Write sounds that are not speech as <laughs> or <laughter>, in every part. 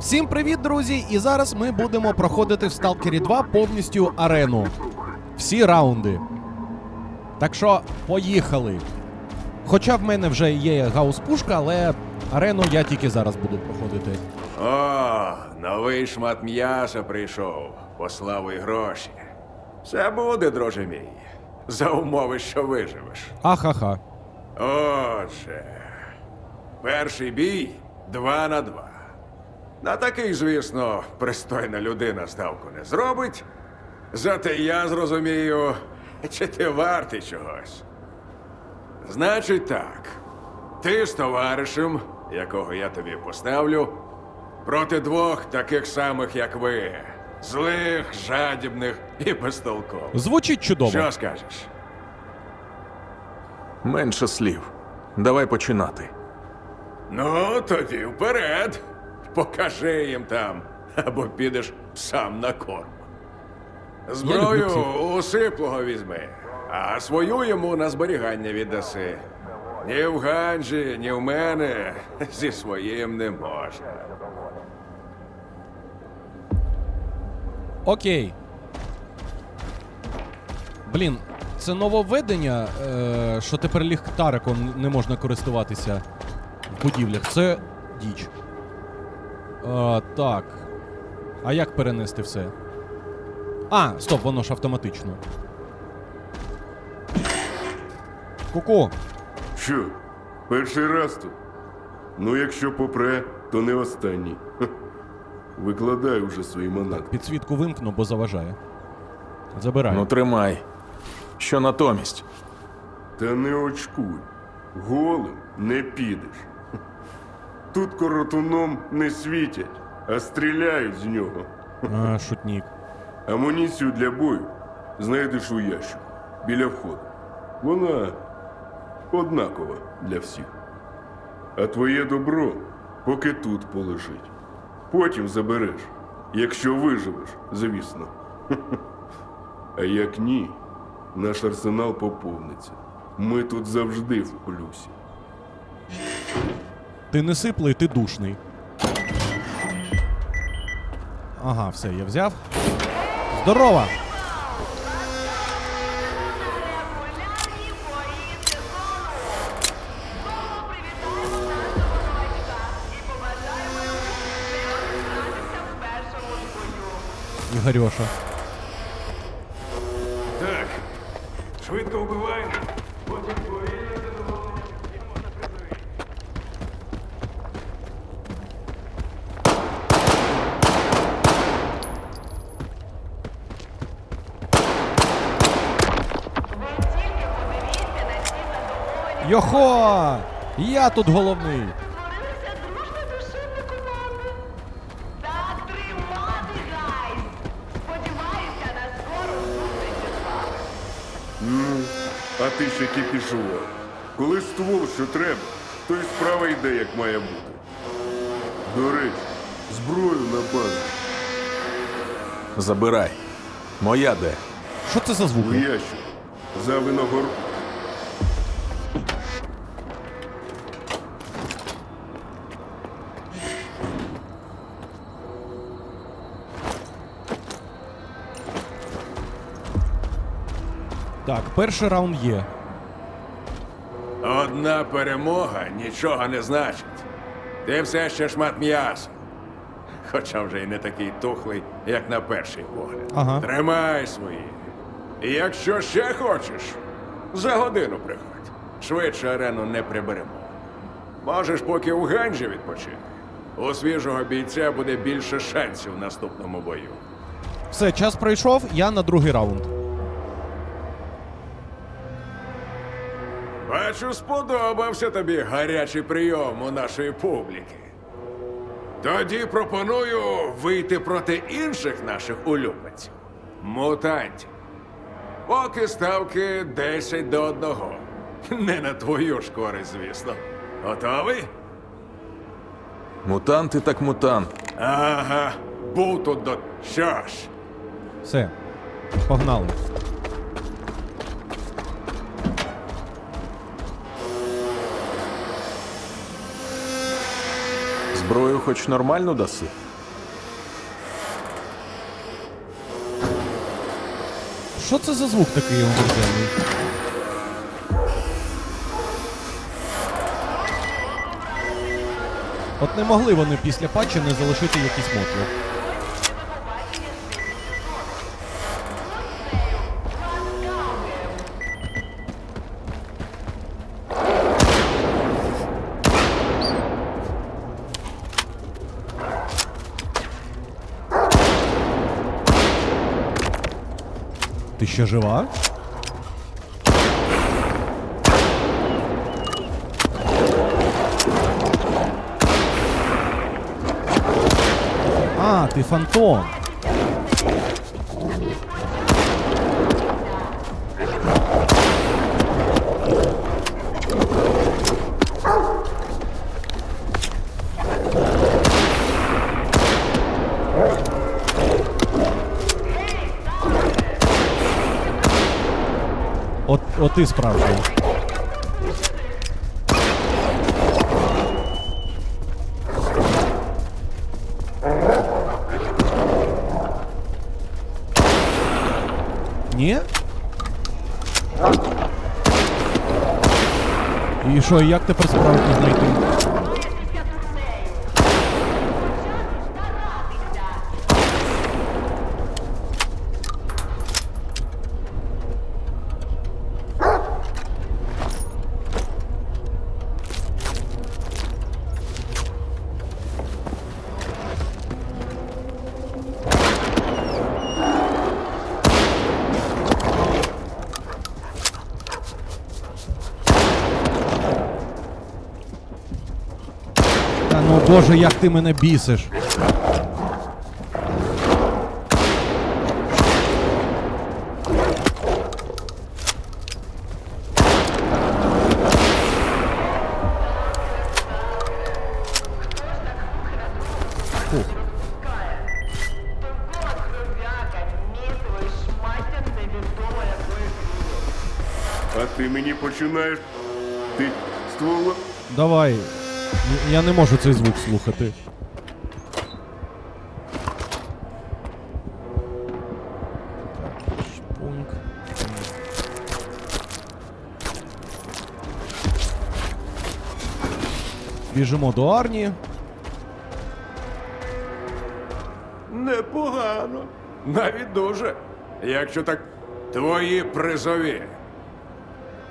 Всім привіт, друзі! І зараз ми будемо проходити в Stalker 2 повністю арену. Всі раунди. Так що, поїхали. Хоча в мене вже є гаус-пушка, але арену я тільки зараз буду проходити. О, новий шмат м'яса прийшов. Послав і гроші. Все буде, друже мій. За умови, що виживеш. Ахаха. Отже, перший бій два на два. На такий, звісно, пристойна людина ставку не зробить. Зате я зрозумію, чи ти вартий чогось. Значить так, ти з товаришем, якого я тобі поставлю, проти двох таких самих, як ви. Злих, жадібних і безтолкових. Звучить чудово. Що скажеш? Менше слів. Давай починати. Ну, тоді вперед. Покажи їм там, або підеш сам на корм. Зброю у сиплого візьми, а свою йому на зберігання віддаси. Ні в Ганджі, ні в мене <laughs> зі своїм не можна. Окей. Блін, це нововведення, е, що тепер ліхтариком не можна користуватися в будівлях. Це діч. Е, так. А як перенести все? А, стоп, воно ж автоматично. Ку-ку. Що, перший раз тут? Ну, якщо попре, то не останній. Хе. Викладай уже свої манатки. Підсвітку вимкну, бо заважає. Забираю. Ну тримай. Що натомість? Та не очкуй. Голим не підеш. Тут коротуном не світять, а стріляють з нього. А, шутнік. Амуніцію для бою знайдеш у ящику біля входу. Вона однакова для всіх. А твоє добро поки тут полежить. Потім забереш, якщо виживеш, звісно. А як ні, наш арсенал поповниться. Ми тут завжди в плюсі. Ти не сиплий, ти душний. Ага, все, я взяв. Здорово! Ігорьоша. Так, швидко вбиваємо. Потім повільно задоволення і можна призові. Йохо! Я тут головний. Створилися дружно душевну команду. Так тримати! Сподіваюся на скору зустріч з вами. А ти ще кіпішував. Коли ствол, що треба, то й справа йде, як має бути. До речі, зброю на базу. Забирай. Моя де? Що це за У звуки? ящик. За виногор. Так, перший раунд є. Одна перемога нічого не значить. Ти все ще шмат м'яса. Хоча вже й не такий тухлий, як на перший погляд. Ага. Тримай свої. І якщо ще хочеш, за годину приходь. Швидше арену не приберемо. Можеш поки у Ганджі відпочити. У свіжого бійця буде більше шансів в наступному бою. Все, час пройшов, я на другий раунд. Бачу, сподобався тобі гарячий прийом у нашої публіки. Тоді пропоную вийти проти інших наших улюбленців мутантів. Поки ставки 10 до 1. Не на твою ж користь, звісно. Готовий? Мутанти так мутант. Ага, був тут до. Що ж, Все. Погнали. Зброю хоч нормально даси. Що це за звук такий омерзенний? От не могли вони після патчу не залишити якісь мотлі. Ти ще жива? А, ти фантом. От ти справжній. Ні? І що, як тепер справді знайти? Боже, як ти мене бісиш. А ти мені починаєш. Ти ствола. Давай. Я не можу цей звук слухати. Біжимо до Арні. Непогано. Навіть дуже. Якщо так твої призові.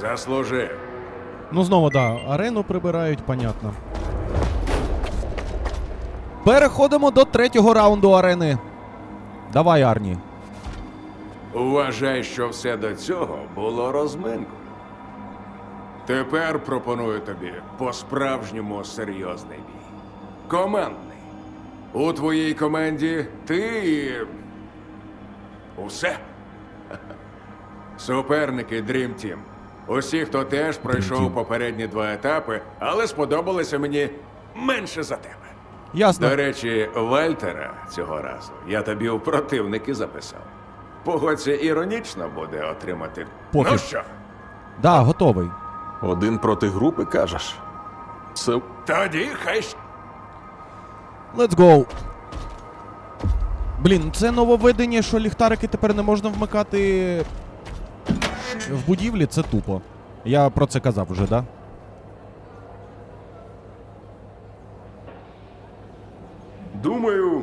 Заслужив. Ну, знову, да, арену прибирають, понятно. Переходимо до третього раунду арени. Давай, Арні. Вважай, що все до цього було розминкою. Тепер пропоную тобі по-справжньому серйозний бій. Командний. У твоїй команді ти. Усе. <laughs> Суперники Dream Team. Усі, хто теж пройшов попередні два етапи, але сподобалися мені менше за тебе. Ясно. До речі, Вальтера цього разу я тобі у противники записав. Погодься, іронічно буде отримати. Пофіг. Ну що, Да, готовий. Один проти групи кажеш. Це тоді хай щ- Let's go. Блін, це нововведення, що ліхтарики тепер не можна вмикати в будівлі, це тупо. Я про це казав вже, да? Думаю,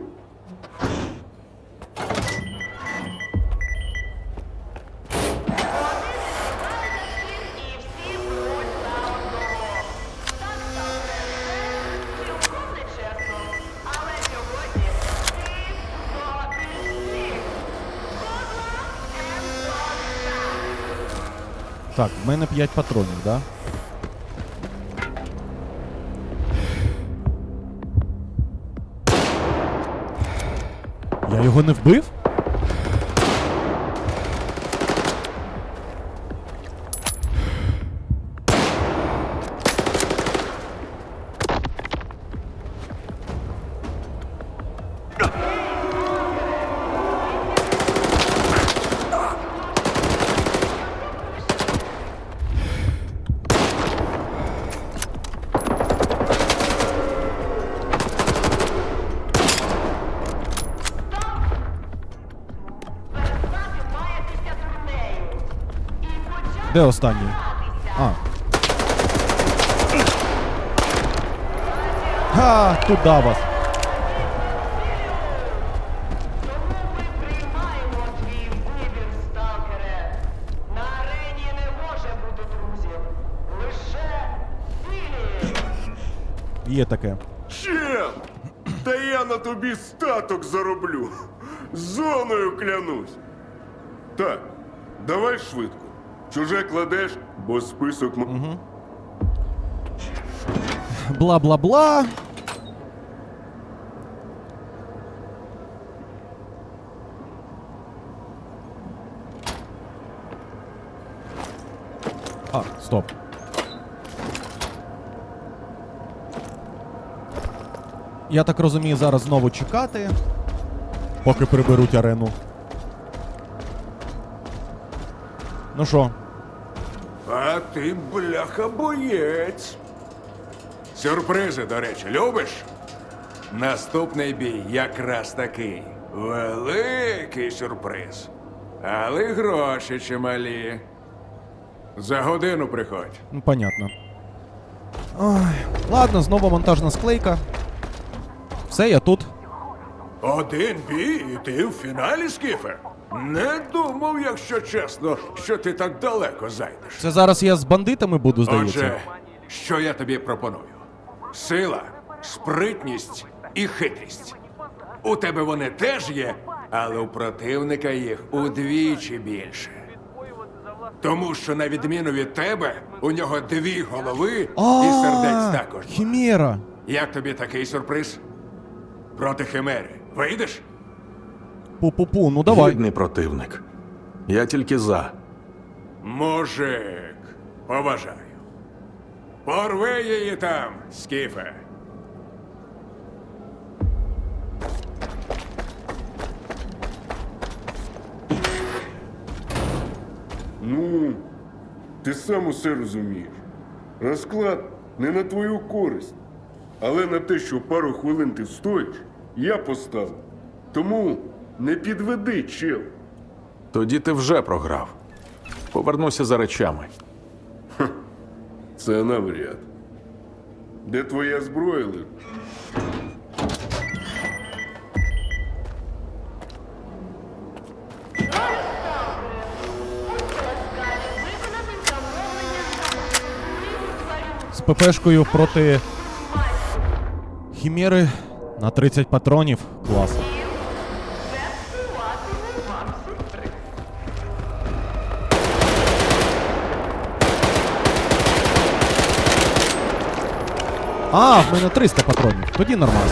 Так, в мене 5 патронів, да? Я його не вбив? Де останній? А. Ха, туди вас. Є таке. Чел! Та я на тобі статок зароблю. Зоною клянусь. Так, давай швидко. Чуже кладеш, бо список м- Бла-бла-бла. А, стоп. Я так розумію, зараз знову чекати. Поки приберуть арену. Ну що, А ти, бляха, боєць. Сюрпризи, до речі, любиш? Наступний бій якраз такий. Великий сюрприз. Але гроші чималі. За годину приходь. Ну, понятно. Ой, ладно, знову монтажна склейка. Все, я тут. Один бій, і ти в фіналі, Скіфе? Не думав, якщо чесно, що ти так далеко зайдеш. Це зараз я з бандитами буду, здається. Отже, що я тобі пропоную? Сила, спритність і хитрість. У тебе вони теж є, але у противника їх удвічі більше. Тому що, на відміну від тебе, у нього дві голови і сердець також. Хімера. Як тобі такий сюрприз? Проти химери. Вийдеш? Пу-пу-пу, ну давай. Гідний противник. Я тільки за. Мужик, поважаю. Порви її там, Скіфе. Ну, ти сам усе розумієш. Розклад не на твою користь, але на те, що пару хвилин ти стоїш, я поставив. Тому не підведи, чел. Тоді ти вже програв. Повернуся за речами. Це навряд. Де твоя зброя лежить? З ППшкою проти Хімери на 30 патронів. Клас. Зепсуватиму вам сюрприз. А, в мене 300 патронів. Тоді нормально.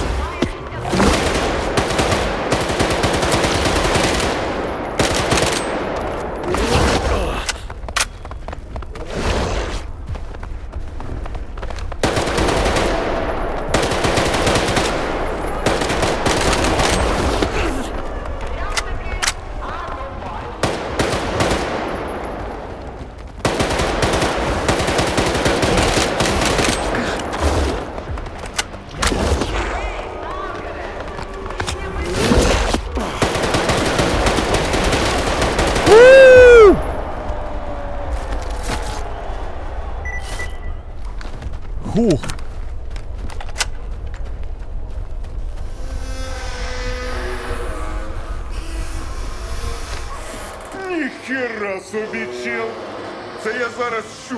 Що?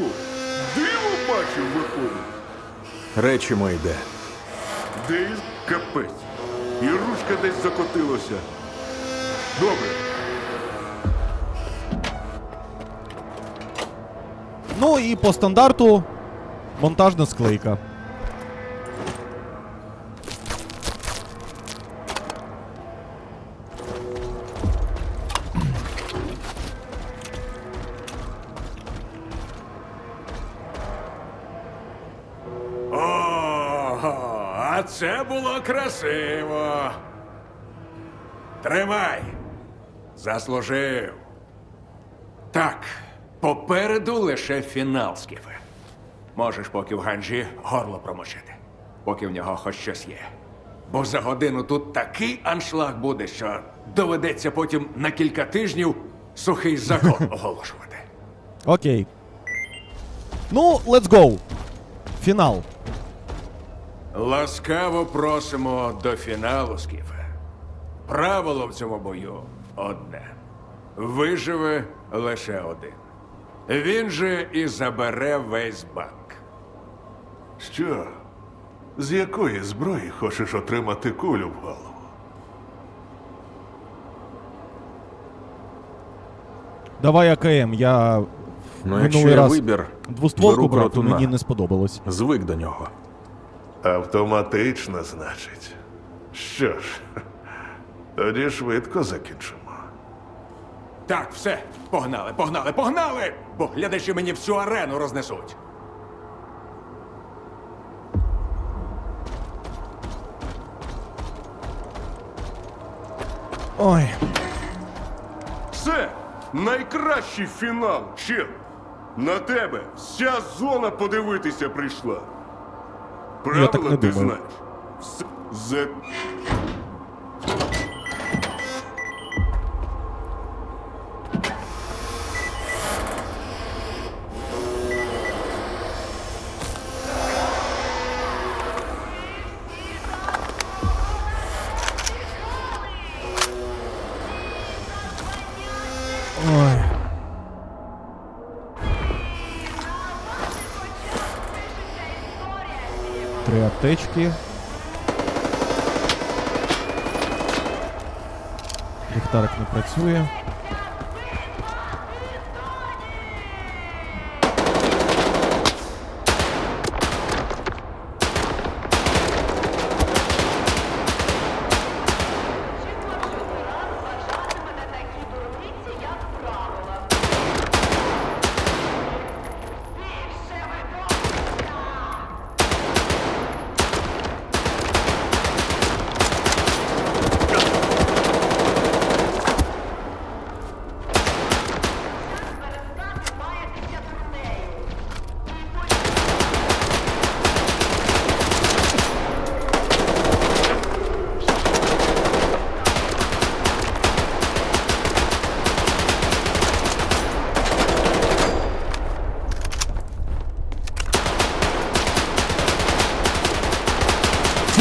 Диво бачив виходить. Речі мої де. Де капець. І ручка десь закотилася. Добре, Ну і по стандарту монтажна склейка. Було красиво. Тримай. Заслужив. Так, попереду лише фінал, Скіфе. Можеш поки в ганджі горло промочити, поки в нього хоч щось є. Бо за годину тут такий аншлаг буде, що доведеться потім на кілька тижнів сухий закон <laughs> оголошувати. Окей. Ну, let's go. Фінал. Ласкаво просимо до фіналу, Скіфе. Правило в цьому бою одне: виживе лише один. Він же і забере весь банк. Що? З якої зброї хочеш отримати кулю в голову? Давай АКМ, я Ну, якщо минулий є раз вибір, двостволку беру брав, і кротуна. мені не сподобалось. Звик до нього. Автоматично, значить. Що ж, тоді швидко закінчимо. Так, все, погнали, погнали, погнали! Бо глядачі мені всю арену рознесуть. Ой. Це найкращий фінал, чел. На тебе вся зона подивитися прийшла. Правила так не ти знаєш. Все аптечки. Ліхтарик не працює.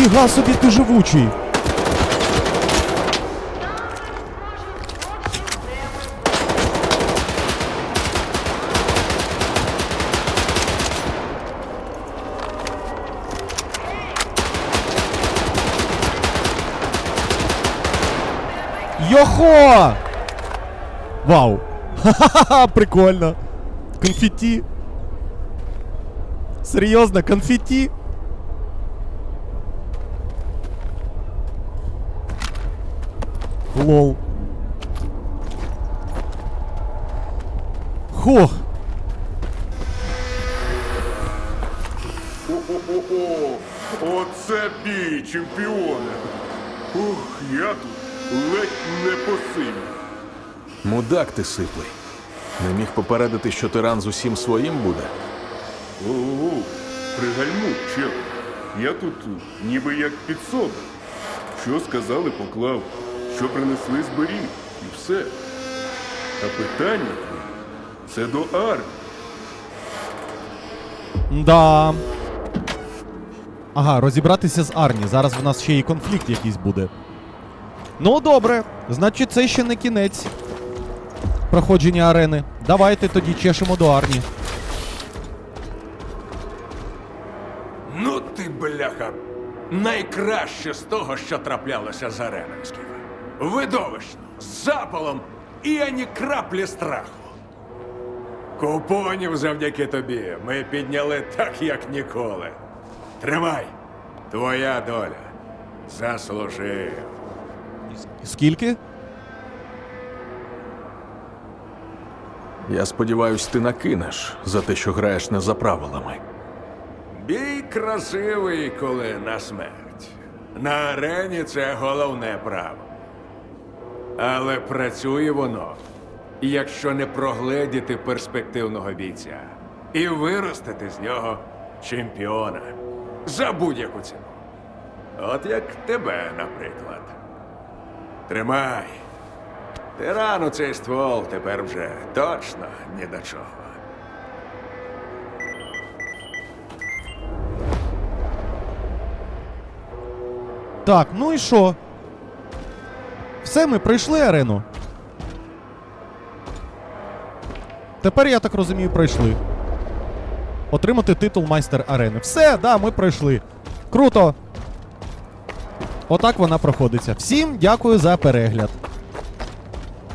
Фіга собі ти живучий! Йохо! Вау! Ха-ха-ха! Прикольно! Конфетті! Серйозно, конфетті? Лол. Хох! О-о-о-о! Оце бій, чемпіоне! Ух, я тут ледь не посинів. Мудак ти сиплий. Не міг попередити, що тиран з усім своїм буде. Ого, пригальмуй, чел. Я тут ніби як підсобник. Що сказали, поклав, що принесли зберіг, і все. А питання твої це до армії. Да. Ага, розібратися з Арні. Зараз в нас ще і конфлікт якийсь буде. Ну, добре. Значить, це ще не кінець проходження арени. Давайте тоді чешемо до Арні. Ну ти, бляха, найкраще з того, що траплялося з Скіфе. Видовищно, з запалом і ані краплі страху. Купонів завдяки тобі ми підняли так, як ніколи. Тримай, твоя доля. Заслужив. Скільки? Я сподіваюсь, ти накинеш за те, що граєш не за правилами. Бій красивий, коли на смерть. На арені це головне право. Але працює воно, якщо не прогледіти перспективного бійця і виростити з нього чемпіона за будь-яку ціну. От як тебе, наприклад. Тримай. Тирану цей ствол тепер вже точно ні до чого. Так, ну і що? Все, ми пройшли арену. Тепер, я так розумію, пройшли. Отримати титул майстер арени. Все, да, ми пройшли. Круто. Отак вона проходиться. Всім дякую за перегляд.